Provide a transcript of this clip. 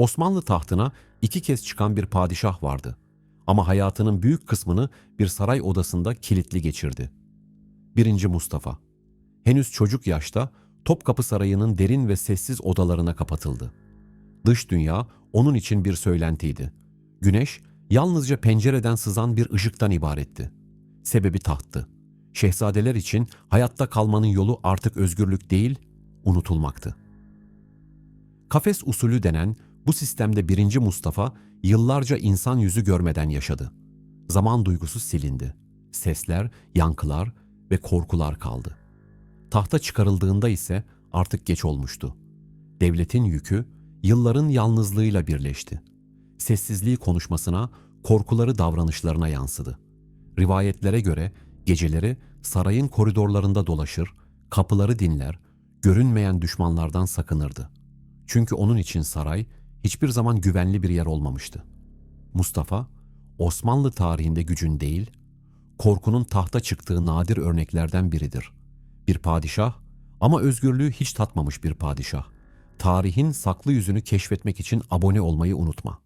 Osmanlı tahtına iki kez çıkan bir padişah vardı. Ama hayatının büyük kısmını bir saray odasında kilitli geçirdi. 1. Mustafa Henüz çocuk yaşta Topkapı Sarayı'nın derin ve sessiz odalarına kapatıldı. Dış dünya onun için bir söylentiydi. Güneş yalnızca pencereden sızan bir ışıktan ibaretti. Sebebi tahttı. Şehzadeler için hayatta kalmanın yolu artık özgürlük değil, unutulmaktı. Kafes usulü denen bu sistemde 1. Mustafa yıllarca insan yüzü görmeden yaşadı. Zaman duygusu silindi. Sesler, yankılar ve korkular kaldı. Tahta çıkarıldığında ise artık geç olmuştu. Devletin yükü yılların yalnızlığıyla birleşti. Sessizliği konuşmasına, korkuları davranışlarına yansıdı. Rivayetlere göre geceleri sarayın koridorlarında dolaşır, kapıları dinler, görünmeyen düşmanlardan sakınırdı. Çünkü onun için saray hiçbir zaman güvenli bir yer olmamıştı. Mustafa, Osmanlı tarihinde gücün değil, korkunun tahta çıktığı nadir örneklerden biridir. Bir padişah ama özgürlüğü hiç tatmamış bir padişah. Tarihin saklı yüzünü keşfetmek için abone olmayı unutma.